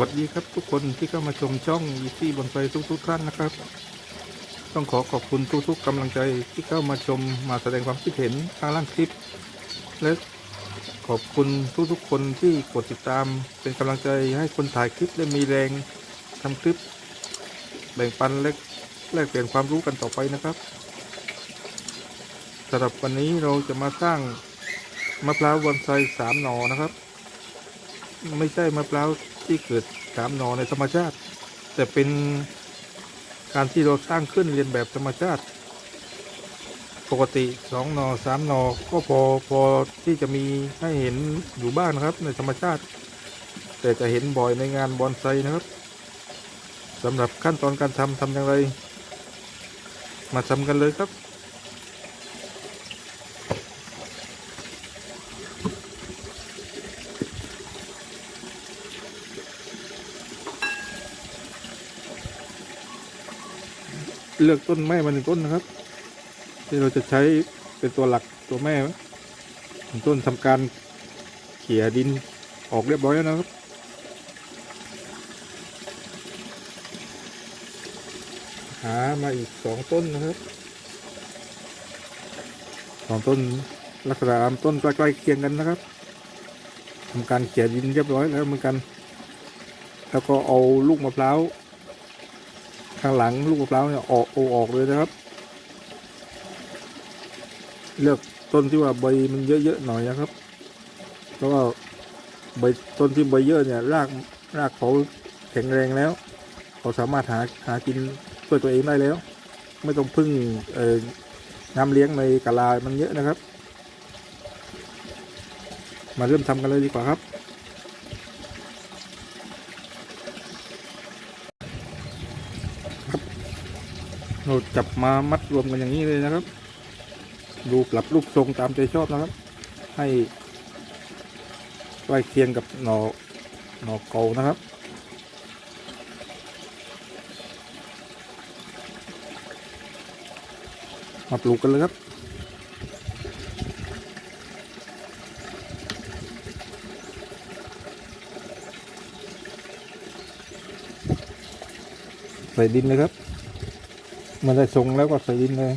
วัสดีครับทุกคนที่เข้ามาชมช่องอีซี่บนไฟทุกๆท่านนะครับ ต้องขอขอบคุณทุกๆกำลังใจที่เข้ามาชมมาแสดงความคิดเห็นทางล่างคลิป และขอบคุณทุกๆคนที่กดติดตามเป็นกำลังใจให้คนถ่ายคลิปได้มีแรงทำคลิป แบ่งปันและแลกเปลี่ยนความรู้กันต่อไปนะครับสำหรับวันนี้เราจะมาสร้างมะพร้าวบอนไซสามหนอนะครับ ไม่ใช่มะพร้าว ที่เกิดสามหนอในธรรมชาติ แต่เป็นการที่เราสร้างขึ้นเรียนแบบธรรมชาติ ปกติสองหนอสามหนอก็พอพอที่จะมีให้เห็นอยู่บ้างนะครับในธรรมชาติ แต่จะเห็นบ่อยในงานบอนไซนะครับสำหรับขั้นตอนการทำทำอย่างไร มาทำกันเลยครับ เลือกต้นแม่มาหนึ่งต้นนะครับ ที่เราจะใช้เป็นตัวหลักตัวแม่หนึ่งต้นทำการเขี่ยดินออกเรียบร้อยแล้วนะครับ หามาอีกสองต้นนะครับสองต้นลักษณะลำต้นใกล้ๆเคียงกันนะครับทำการเขี่ยดินเรียบร้อยแล้วเหมือนกัน แล้วก็เอาลูกมะพร้าว ข้างหลังลูกมะพร้าวเนี่ยออกเอออกเลยนะครับ เลือกต้นที่ว่าใบมันเยอะๆหน่อยนะครับ เพราะว่าใบต้นที่ใบเยอะเนี่ยรากรากเขาแข็งแรงแล้ว เขาสามารถหาหากินช่วยตัวเองได้แล้ว ไม่ต้องพึ่งเอ่น้ำเลี้ยงในกะลามันเยอะนะครับ มาเริ่มทำกันเลยดีกว่าครับ เราจับมามัดรวมกันอย่างนี้เลยนะครับ ดูปรับรูปทรงตามใจชอบนะครับ ให้ใกล้เคียงกับหนอหนอเกานะครับมาปลูกกันเลยครับใส่ดินเลยครับ มันได้ทรงแล้วก็ใส่ดินเลย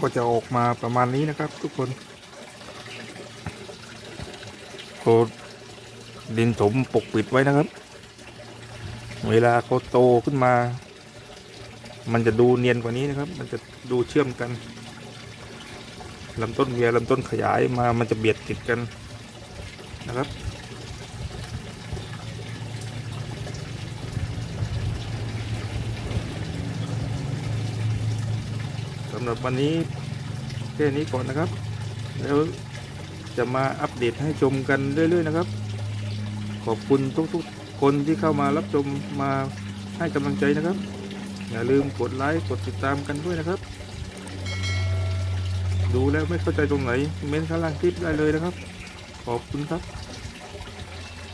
ก็จะออกมาประมาณนี้นะครับ ทุกคนโคดินถมปกปิดไว้นะครับ เวลาเขาโตขึ้นมา มันจะดูเนียนกว่านี้นะครับ มันจะดูเชื่อมกันลำต้นเวียลำต้นขยายมามันจะเบียดติดกันนะครับำหรับวันนี้แค่นี้ก่อนนะครับ แล้วจะมาอัปเดตให้ชมกันเรื่อย ๆ นะครับ ขอบคุณทุกๆ คนที่เข้ามารับชมมาให้กำลังใจนะครับ อย่าลืมกดไลค์กดติดตามกันด้วยนะครับ ดูแล้วไม่เข้าใจตรงไหนเม้นต์ข้างล่างคลิปได้เลยนะครับ ขอบคุณครับ